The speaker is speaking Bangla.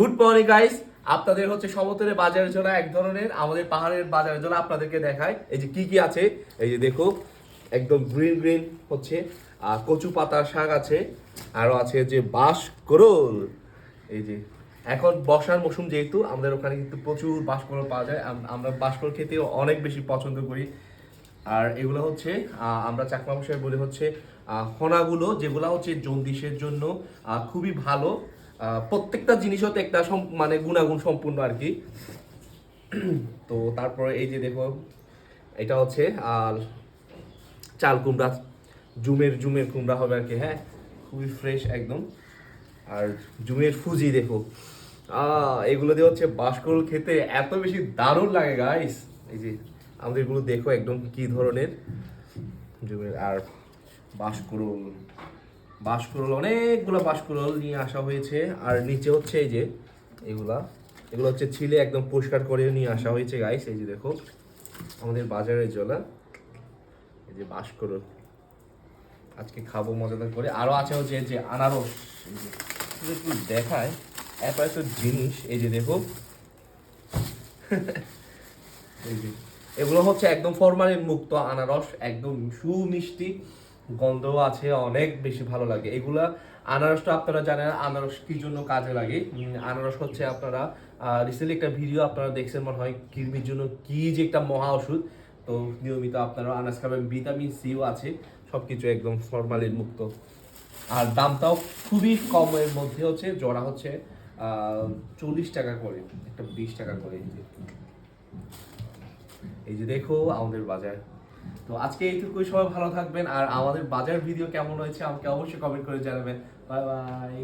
গুড মর্নিং গাইস আপনাদের হচ্ছে সমতলের বাজারের জন্য এক ধরনের আমাদের পাহাড়ের বাজারের জন্য আপনাদেরকে দেখায়। এই যে কি কি আছে? এই যে দেখো একদম গ্রিন গ্রিন হচ্ছে। আর কচু পাতার শাক আছে। আরও আছে যে বাঁশ করল এই যে এখন বর্ষার মৌসুম যেহেতু আমাদের ওখানে কিন্তু প্রচুর বাঁশকরল পাওয়া যায়। আম- আমরা বাঁশকরল খেতে অনেক বেশি পছন্দ করি। আর এগুলো হচ্ছে আমরা চাকমা ভাষায় বলি হচ্ছে আহ, ফনাগুলো যেগুলো হচ্ছে জন্ডিসের জন্য খুবই ভালো। প্রত্যেকটা জিনিস হতে একটা মানে গুণাগুণ সম্পূর্ণ আর কি। তো তারপরে এই যে দেখো, এটা হচ্ছে, আর চাল কুমড়া, জুমের জুমের কুমড়া হবে আর কি হ্যাঁ? খুবই ফ্রেশ একদম। আর জুমের ফুজি দেখো। এগুলো দিয়ে হচ্ছে বাঁশকরল খেতে এত বেশি দারুণ লাগে গাইস এই যে, আমাদের এগুলো দেখো একদম কি ধরনের। জুমের আর বাঁশকরল বাঁশকরল অনেকগুলো বাঁশকরল নিয়ে আসা হয়েছে। আর নিচে হচ্ছে এই যে এগুলা। এগুলো হচ্ছে ছিলে একদম পরিষ্কার করে নিয়ে আসা হয়েছে গাইস এই যে দেখো, আমাদের বাজারের জলা। এই যে বাঁশকরল আজকে খাব মজাদার করে। আরও আছে হচ্ছে যে আনারস। একটু দেখায়, এত এত জিনিস, এই যে দেখো। এই যে, এগুলো হচ্ছে একদম ফরমালিন মুক্ত আনারস, একদম সুমিষ্টি। গন্ধ আছে, অনেক বেশি ভালো লাগে। এগুলা আনারসটা আপনারা জানেন, আনারস কি জন্য কাজে লাগে? আনারস হচ্ছে আপনারা রিসেন্টলি একটা ভিডিও আপনারা দেখছেন মনে হয়, কৃমির জন্য কি যে একটা মহা ওষুধ। তো নিয়মিত আপনারা আনারস খাবেন ভিটামিন সিও আছে, সবকিছু একদম ফরমালিন মুক্ত। আর দামটাও খুবই কমের মধ্যে হচ্ছে, জোড়া হচ্ছে চল্লিশ টাকা করে, একটা বিশ টাকা করে। এই যে দেখো আমাদের বাজার। তো আজকে এইটুকুই, সবাই ভালো থাকবেন। আর আমাদের বাজার ভিডিও কেমন হয়েছে আমাকে অবশ্যই কমেন্ট করে জানাবেন। Bye bye